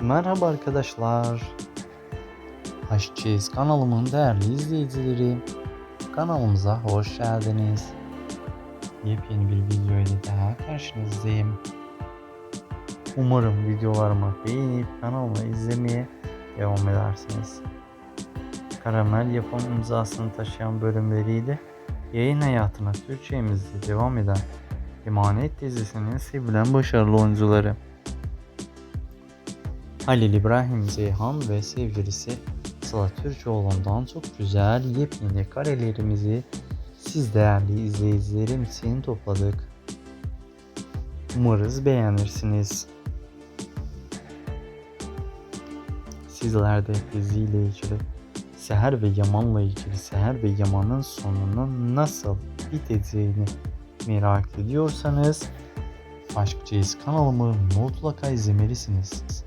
Merhaba arkadaşlar. Aşçıyız kanalımın değerli izleyicileri. Kanalımıza hoş geldiniz. Yepyeni bir video ile daha karşınızdayım. Umarım videolarımı beğenip kanalımı izlemeye devam edersiniz. Karamel yapım imzasını taşıyan bölümleriyle yayın hayatına Türkçemizde devam eden Emanet dizisinin sevilen başarılı oyuncuları. Halil İbrahim Zeyhan ve sevgilisi Sıla Türkoğlu'ndan çok güzel yepyeni karelerimizi siz değerli izleyicilerim için topladık. Umarız beğenirsiniz. Sizler de diziyle ilgili Seher ve Yaman'la ilgili Seher ve Yaman'ın sonunun nasıl biteceğini merak ediyorsanız Aşkçıyız kanalımı mutlaka izlemelisiniz.